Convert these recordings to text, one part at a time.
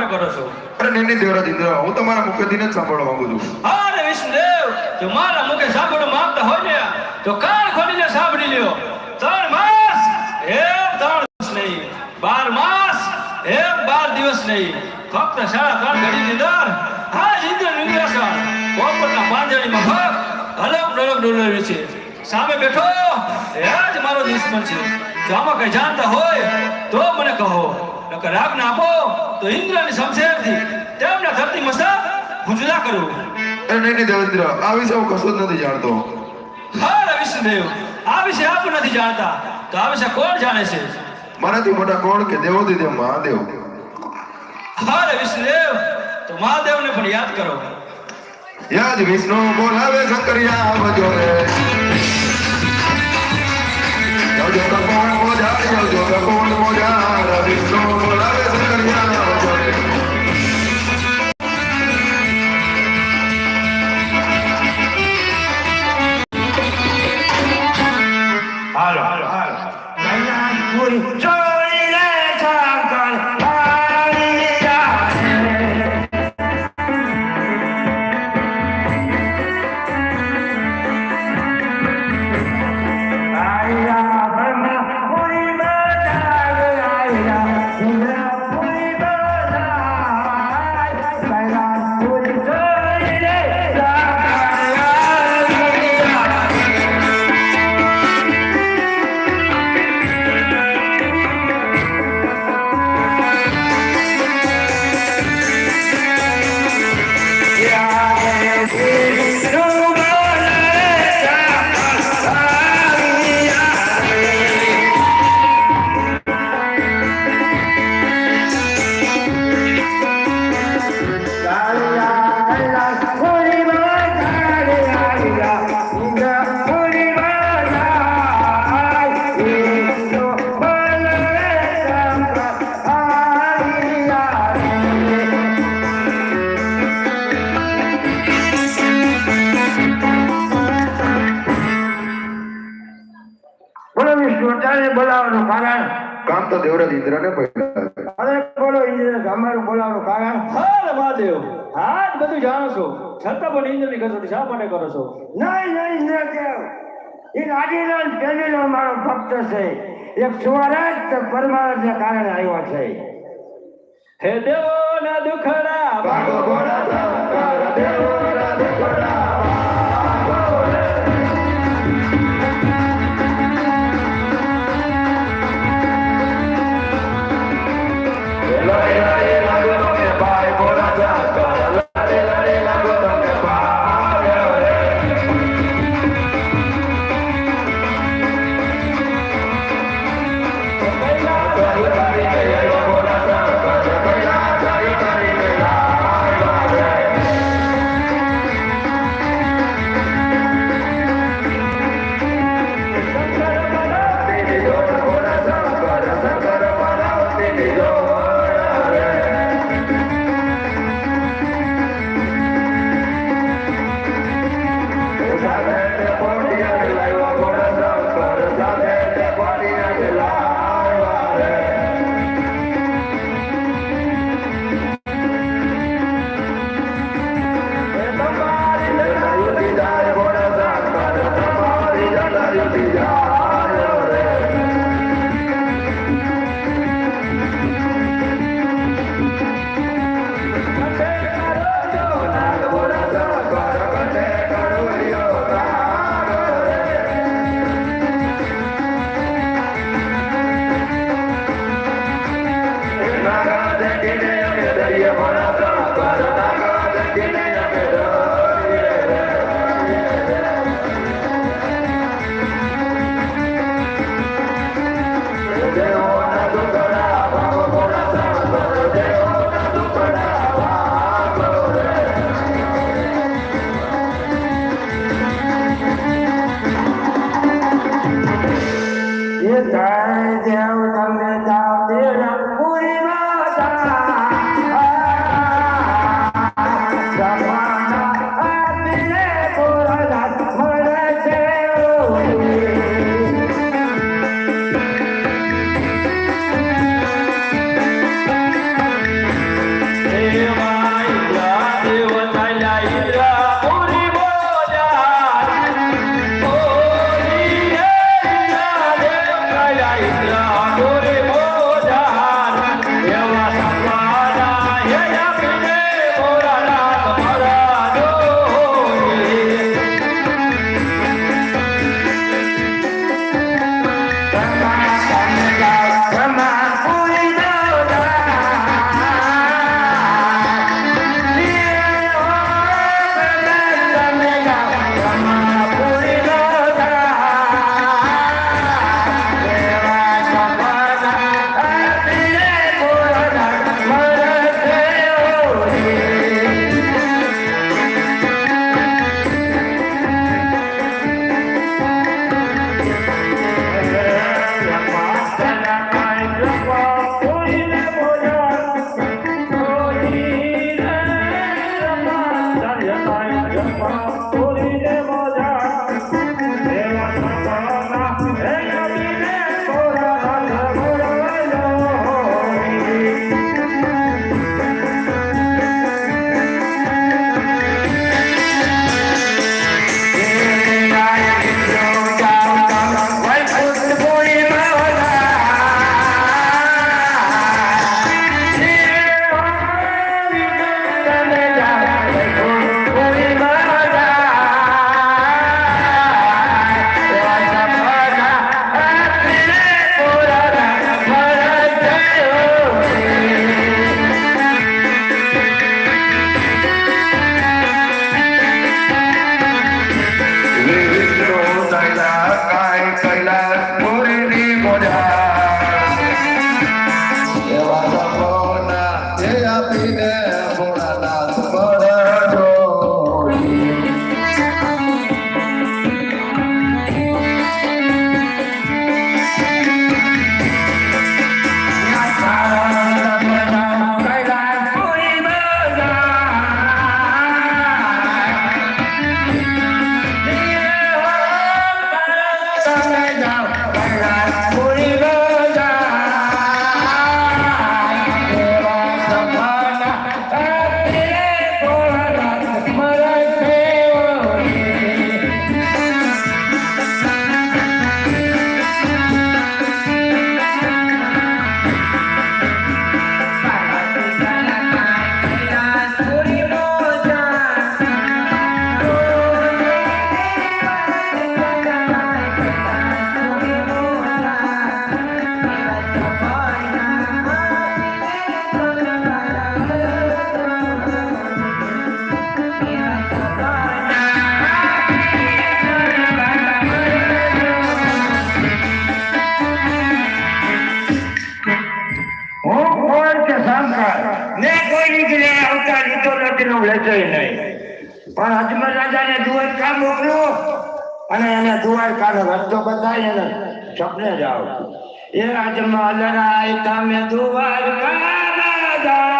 માટે કરો છો? અરે નહીં નહીં દેવરાજ ઇન્દ્ર હું તમારા મુખેથી જ સાંભળવા માંગુ છું. અરે વિષ્ણુદેવ જો મારા મુખે સાંભળવા માંગતા હોય ને તો કાન ખોલીને સાંભળી લ્યો. ત્રણ માસ હે ત્રણ દિવસ નહીં બાર માસ હે બાર દિવસ નહીં. ફક્ત સાડા ત્રણ ઘડીની આ જ ઇન્દ્ર નિંદ્રાસન પોપટના પાંજણીમાં ભગ હલક ડોલક ડોલાવ્યું છે. સામે બેઠો એ જ મારો દુશ્મન છે. જો આમાં કઈ જાણતા હોય તો મને કહો. નકર આજ્ઞા આપો તો ઇન્દ્રની શમશેરથી તેમના ધરતી મસ્તક હું જુદા કરું અરે નહીં નહીં દેવેન્દ્ર આ વિશે હું કશું જ નથી જાણતો હા વિષ્ણુદેવ આ વિશે આપ નથી જાણતા તો આ વિશે કોણ જાણે છે મારાથી મોટા કોણ કે દેવોથી દેવ મહાદેવ હા વિષ્ણુદેવ તો મહાદેવને પણ યાદ કરો યાદ વિષ્ણુ બોલાવે શંકરિયા આવજો રે આવજો કપોળ મોજાર આવજો કપોળ મોજાર વિષ્ણુ તો દેવરાજ ઇન્દ્રને પડ્યા. બોલો ઇન્દ્ર અમારું બોલાવવાનું કારણ હાલ મહાદેવ. હા બધું જાણો છો. છતાં પણ ઇન્દ્રની કસોટી શા માટે કરો છો? નહીં નહીં ઇન્દ્રદેવ એ રાજીલાલ પેલીનો મારો ભક્ત છે. એક સ્વરાજ પરમાર્થને કારણે આવ્યો છે. હે દેવો ના દુખડા. ભાગો ભોળા શંકર out. દ્વારકા અને એને દ્વારકાનો રસ્તો બતાવી એને. સપને જાઓ. એ અજમલ રાય તમે દ્વારકા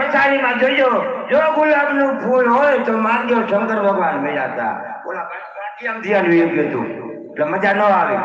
પથારીમાં જોજો જો ગુલાબનું ફૂલ હોય તો માનજો શંકર ભગવાન મળ્યા હતા ઓલા ધ્યાન યોગ્ય હતું એટલે મજા ન આવી.